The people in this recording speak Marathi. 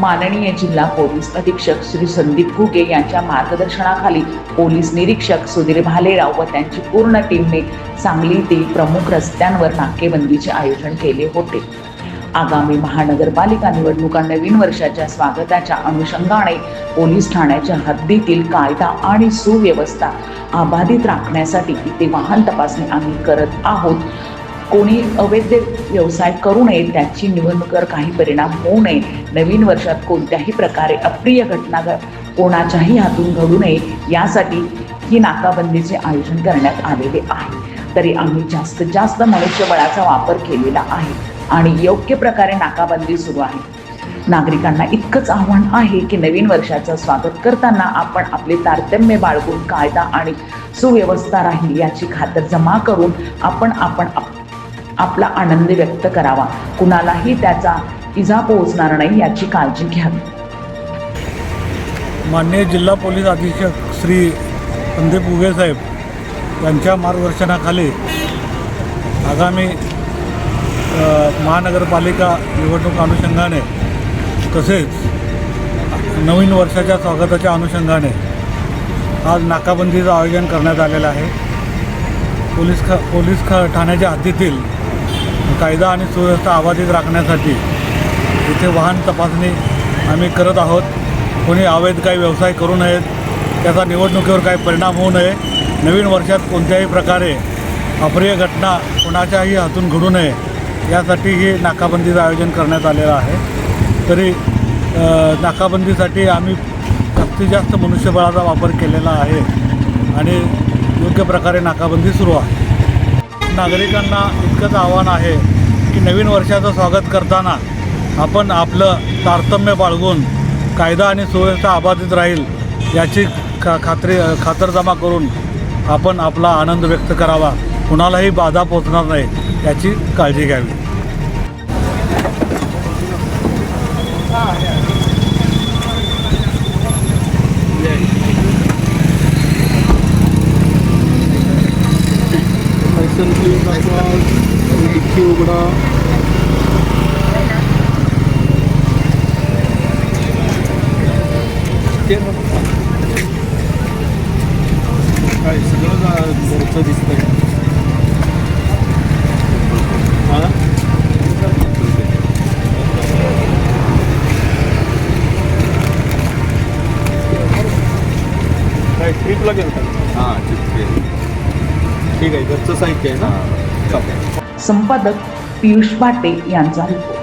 माननीय जिल्हा पोलीस अधीक्षक श्री संदीप घुगे यांच्या मार्गदर्शनाखाली पोलीस निरीक्षक सुधीर भालेराव व त्यांची पूर्ण टीमने सांगलीतील प्रमुख रस्त्यांवर नाकेबंदीचे आयोजन केले होते. आगामी महानगरपालिका निवडणुका नवीन वर्षाच्या स्वागताच्या अनुषंगाने पोलीस ठाण्याच्या हद्दीतील कायदा आणि सुव्यवस्था अबाधित राखण्यासाठी इथे वाहन तपासणी आम्ही करत आहोत. कोणी अवैध व्यवसाय करू नये त्याची निवडणुकीवर काही परिणाम होऊ नये. नवीन वर्षात कोणत्याही प्रकारे अप्रिय घटना कोणाच्याही हातून घडू नये यासाठी ही नाकाबंदीचे आयोजन करण्यात आलेले आहे. तरी आम्ही जास्तीत जास्त मनुष्यबळाचा वापर केलेला आहे आणि योग्य प्रकारे नाकाबंदी सुरू आहे. नागरिकांना इतकंच आव्हान आहे की नवीन वर्षाचं स्वागत करताना आपण आपले तारतम्य बाळगून कायदा आणि सुव्यवस्था राहील याची खातरजमा करून आपण आपण आप- आपला आनंद व्यक्त करावा. कुणालाही त्याचा इजा पोहोचणार नाही याची काळजी घ्यावी माननीय जिल्हा पोलीस अधीक्षक श्री संदीप उगे साहेब यांच्या मार्गदर्शनाखाली आगामी महानगरपालिका निवडणूक अनुषंगाने तसेच नवीन वर्षाच्या स्वागताच्या अनुषंगाने आज नाकाबंदीचं आयोजन करण्यात आलेलं आहे. पोलीस ख पोलीस ख ठाण्याच्या हद्दीतील कायदा आणि सुव्यवस्था अबाधित राखण्यासाठी इथे वाहन तपासणी आम्ही करत आहोत. कोणी अवैध काही व्यवसाय करू नयेत. त्याचा निवडणुकीवर काही परिणाम होऊ नये. नवीन वर्षात कोणत्याही प्रकारे अप्रिय घटना कोणाच्याही हातून घडू नये यासाठी ही नाकाबंदीचं आयोजन करण्यात आलेलं आहे. तरी नाकाबंदीसाठी आम्ही जास्तीत जास्त मनुष्यबळाचा वापर केलेला आहे आणि योग्य प्रकारे नाकाबंदी सुरू आहे. नागरिकांना इतकंच आव्हान आहे की नवीन वर्षाचं स्वागत करताना आपण आपलं तारतम्य बाळगून कायदा आणि सुव्यवस्था अबाधित राहील याची खा खात्री खातरजमा करून आपण आपला आनंद व्यक्त करावा. कुणालाही बाधा पोचणार नाही याची काळजी घ्यावी. लायसन प्लेट दाखवा डिक्की उघडा काय सगळं जा- दिसतंय काय ट्रिपला गेलं हां ठीक आहे ठीक आहे घरचं साहित्य आहे ना? संपादक पियुष पाटे यांचा रिपोर्ट